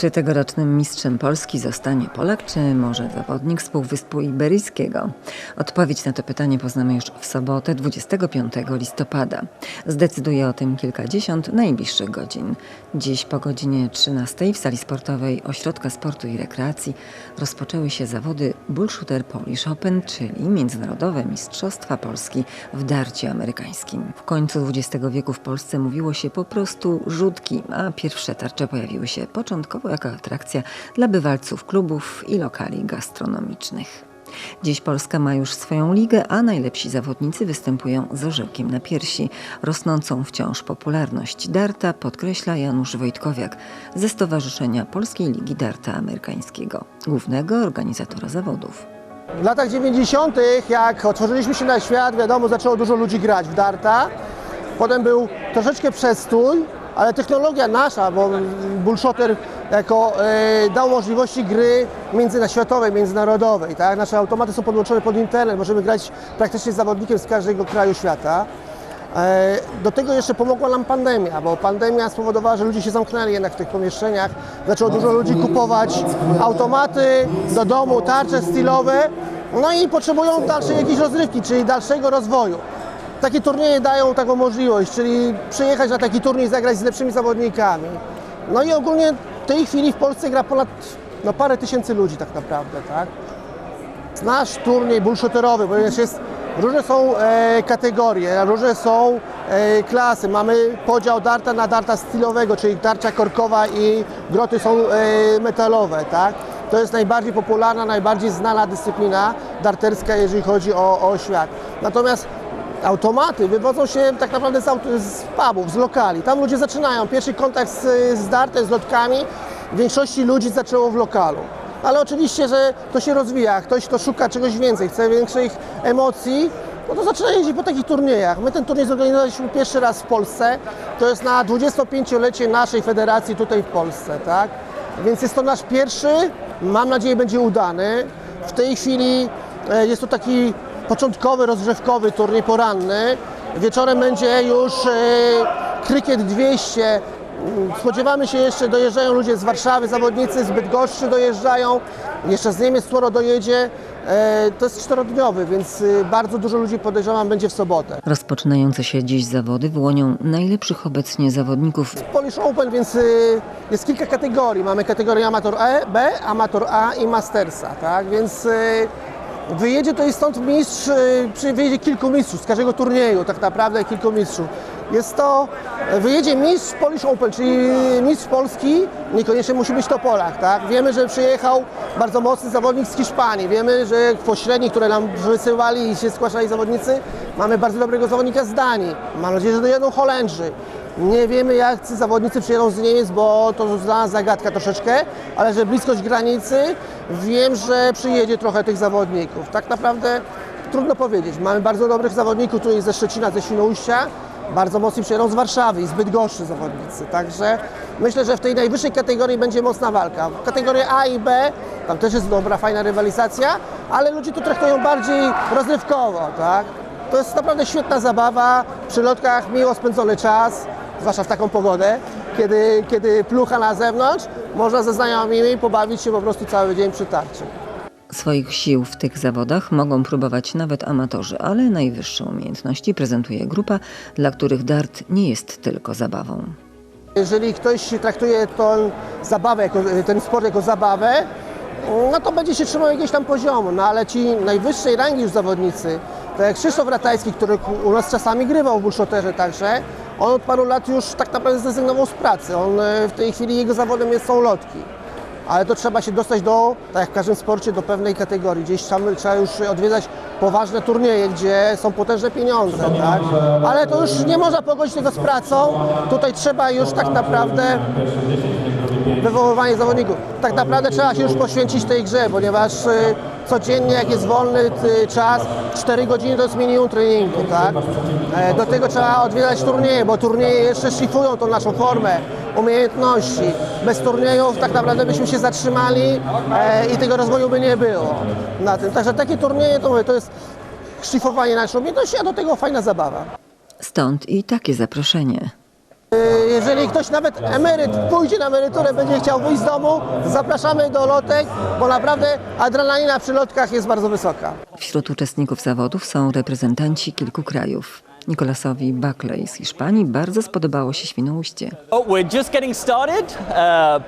Czy tegorocznym mistrzem Polski zostanie Polak, czy może zawodnik z Półwyspu Iberyjskiego? Odpowiedź na to pytanie poznamy już w sobotę 25 listopada. Zdecyduje o tym kilkadziesiąt najbliższych godzin. Dziś po godzinie 13 w sali sportowej Ośrodka Sportu i Rekreacji rozpoczęły się zawody Bullshooter Polish Open, czyli Międzynarodowe Mistrzostwa Polski w darcie amerykańskim. W końcu XX wieku w Polsce mówiło się po prostu rzutki, a pierwsze tarcze pojawiły się początkowo jako atrakcja dla bywalców klubów i lokali gastronomicznych. Dziś Polska ma już swoją ligę, a najlepsi zawodnicy występują z orzełkiem na piersi. Rosnącą wciąż popularność darta podkreśla Janusz Wojtkowiak ze Stowarzyszenia Polskiej Ligi Darta Amerykańskiego, głównego organizatora zawodów. W latach 90., jak otworzyliśmy się na świat, wiadomo, zaczęło dużo ludzi grać w darta. Potem był troszeczkę przestój, ale technologia nasza, bo Bullshotter jako e, dał możliwości gry międzynaświatowej, międzynarodowej. Tak? Nasze automaty są podłączone pod internet, możemy grać praktycznie z zawodnikiem z każdego kraju świata. E, Do tego jeszcze pomogła nam pandemia, bo pandemia spowodowała, że ludzie się zamknęli jednak w tych pomieszczeniach. Zaczęło dużo ludzi kupować automaty do domu, tarcze stylowe, no i potrzebują dalszej jakiejś rozrywki, czyli dalszego rozwoju. Takie turnieje dają taką możliwość, czyli przyjechać na taki turniej, zagrać z lepszymi zawodnikami. No i ogólnie w tej chwili w Polsce gra ponad no, parę tysięcy ludzi tak naprawdę, tak? nasz turniej bullshooterowy, ponieważ jest, różne są e, kategorie, różne są e, klasy. Mamy podział darta na darta stylowego, czyli tarcza korkowa i groty są e, metalowe, tak? To jest najbardziej popularna, najbardziej znana dyscyplina darterska, jeżeli chodzi o, o świat. Natomiast automaty wywodzą się tak naprawdę z, z pubów, z lokali. Tam ludzie zaczynają. Pierwszy kontakt z, z dartem, z lotkami w większości ludzi zaczęło w lokalu. Ale oczywiście, że to się rozwija. Ktoś, kto szuka czegoś więcej, chce większych emocji, no to zaczyna jeździć po takich turniejach. My ten turniej zorganizowaliśmy pierwszy raz w Polsce. To jest na 25-lecie naszej federacji tutaj w Polsce, tak? Więc jest to nasz pierwszy, mam nadzieję będzie udany. W tej chwili e, jest to taki początkowy, rozgrzewkowy turniej poranny. Wieczorem będzie już e, krykiet 200. Mm, Spodziewamy się jeszcze, dojeżdżają ludzie z Warszawy, zawodnicy z Bydgoszczy dojeżdżają, jeszcze z Niemiec sporo dojedzie. E, To jest czterodniowy, więc e, bardzo dużo ludzi podejrzewam będzie w sobotę. Rozpoczynające się dziś zawody wyłonią najlepszych obecnie zawodników Polish Open, więc jest kilka kategorii. Mamy kategorię amator E, B, amator A i mastersa, tak? Więc wyjedzie to i stąd mistrz, y, wyjedzie kilku mistrzów z każdego turnieju, tak naprawdę kilku mistrzów. Jest to, wyjedzie mistrz Polish Open, czyli mistrz Polski, niekoniecznie musi być to Polak, tak? Wiemy, że przyjechał bardzo mocny zawodnik z Hiszpanii, wiemy, że w pośrednich, które nam wysyłali i się zgłaszali zawodnicy, mamy bardzo dobrego zawodnika z Danii. Mam nadzieję, że dojedą Holendrzy. Nie wiemy, jak ci zawodnicy przyjedą z Niemiec, bo to dla nas zagadka troszeczkę, ale że bliskość granicy, wiem, że przyjedzie trochę tych zawodników. Tak naprawdę trudno powiedzieć. Mamy bardzo dobrych zawodników tutaj ze Szczecina, ze Świnoujścia, bardzo mocni przyjedą z Warszawy i z Bydgoszczy zawodnicy. Także myślę, że w tej najwyższej kategorii będzie mocna walka. W kategorii A i B tam też jest dobra, fajna rywalizacja, ale ludzie tu traktują bardziej rozrywkowo, tak? To jest naprawdę świetna zabawa, przy lotkach miło spędzony czas, zwłaszcza w taką pogodę, kiedy, kiedy plucha na zewnątrz, można ze znajomymi pobawić się po prostu cały dzień przy tarczy. Swoich sił w tych zawodach mogą próbować nawet amatorzy, ale najwyższe umiejętności prezentuje grupa, dla których dart nie jest tylko zabawą. Jeżeli ktoś traktuje tą zabawę, jako, ten sport jako zabawę, no to będzie się trzymał jakiegoś tam poziomu, no ale ci najwyższej rangi już zawodnicy, tak Krzysztof Ratajski, który u nas czasami grywał w bullshotterze także, on od paru lat już tak naprawdę zrezygnował z pracy. On e, w tej chwili jego zawodem jest, są lotki. Ale to trzeba się dostać do, tak jak w każdym sporcie, do pewnej kategorii. Gdzieś trzeba, trzeba już odwiedzać poważne turnieje, gdzie są potężne pieniądze, tak? Ale to już nie można pogodzić tego z pracą. Tutaj trzeba już tak naprawdę wywoływanie zawodników. Tak naprawdę trzeba się już poświęcić tej grze, ponieważ y, codziennie jak jest wolny y, czas, 4 godziny to jest minimum treningu, tak? E, Do tego trzeba odwiedzać turnieje, bo turnieje jeszcze szlifują tą naszą formę, umiejętności. Bez turniejów tak naprawdę byśmy się zatrzymali e, i tego rozwoju by nie było na tym. Także takie turnieje to, to jest szlifowanie naszych umiejętności, a do tego fajna zabawa. Stąd i takie zaproszenie. Y, Jeżeli ktoś nawet emeryt pójdzie na emeryturę, będzie chciał wyjść z domu, zapraszamy do lotek, bo naprawdę adrenalina przy lotkach jest bardzo wysoka. Wśród uczestników zawodów są reprezentanci kilku krajów. Nikolasowi Buckley z Hiszpanii bardzo spodobało się Świnoujście. We're just getting started,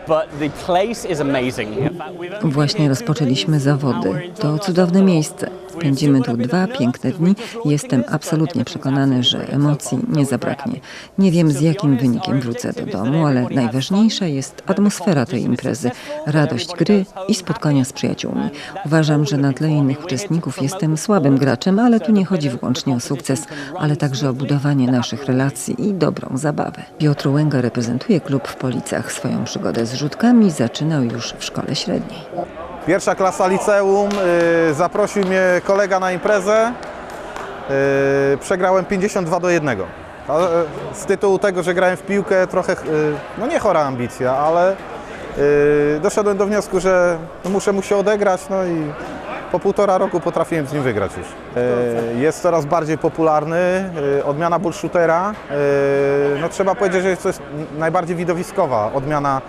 but the place is amazing. In fact, we've only Właśnie rozpoczęliśmy zawody. To cudowne miejsce. Spędzimy tu dwa piękne dni jestem absolutnie przekonany, że emocji nie zabraknie. Nie wiem z jakim wynikiem wrócę do domu, ale najważniejsza jest atmosfera tej imprezy, radość gry i spotkania z przyjaciółmi. Uważam, że na tle innych uczestników jestem słabym graczem, ale tu nie chodzi wyłącznie o sukces, ale także o budowanie naszych relacji i dobrą zabawę. Piotr Łęga reprezentuje klub w Policach. Swoją przygodę z rzutkami zaczynał już w szkole średniej. Pierwsza klasa liceum, y, zaprosił mnie kolega na imprezę. Y, przegrałem 52 do 1. A, y, z tytułu tego, że grałem w piłkę, trochę, no nie chora ambicja, ale doszedłem do wniosku, że muszę mu się odegrać, no i po półtora roku potrafiłem z nim wygrać już. Jest coraz bardziej popularny, odmiana bullshootera. No trzeba powiedzieć, że jest to najbardziej widowiskowa odmiana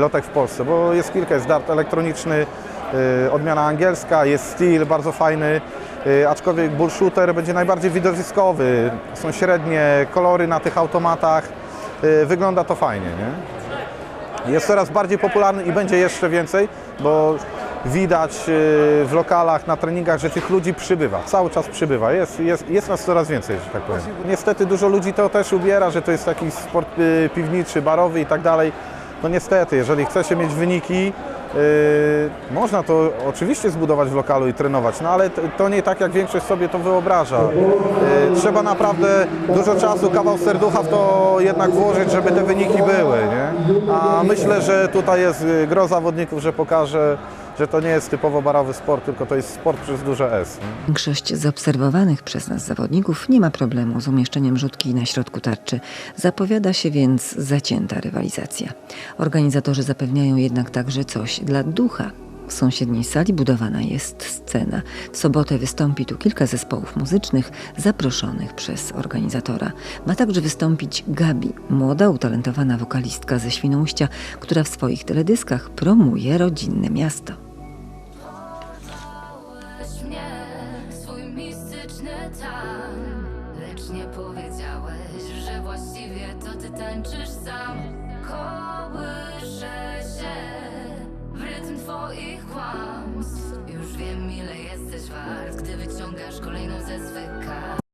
lotek w Polsce, bo jest kilka, jest dart elektroniczny, odmiana angielska, jest steel, bardzo fajny, y, aczkolwiek bullshooter będzie najbardziej widowiskowy, są średnie kolory na tych automatach, y, wygląda to fajnie, nie? Jest coraz bardziej popularny i będzie jeszcze więcej, bo widać y, w lokalach, na treningach, że tych ludzi przybywa, cały czas przybywa, jest, jest, jest nas coraz więcej, że tak powiem. Niestety dużo ludzi to też ubiera, że to jest taki sport y, piwniczy, barowy i tak dalej. No niestety, jeżeli chce się mieć wyniki, y, można to oczywiście zbudować w lokalu i trenować, no ale to nie tak, jak większość sobie to wyobraża. Y, trzeba naprawdę dużo czasu, kawał serducha w to jednak włożyć, żeby te wyniki były, nie? A myślę, że tutaj jest y, gro zawodników, że pokaże, że to nie jest typowo barowy sport, tylko to jest sport przez duże S. Większość zaobserwowanych przez nas zawodników nie ma problemu z umieszczeniem rzutki na środku tarczy. Zapowiada się więc zacięta rywalizacja. Organizatorzy zapewniają jednak także coś dla ducha. W sąsiedniej sali budowana jest scena. W sobotę wystąpi tu kilka zespołów muzycznych zaproszonych przez organizatora. Ma także wystąpić Gabi, młoda, utalentowana wokalistka ze Świnoujścia, która w swoich teledyskach promuje rodzinne miasto. Właściwie to ty tańczysz sam. Kołyszę się w rytm twoich kłamstw. Już wiem ile jesteś wart, gdy wyciągasz kolejną ze swych kart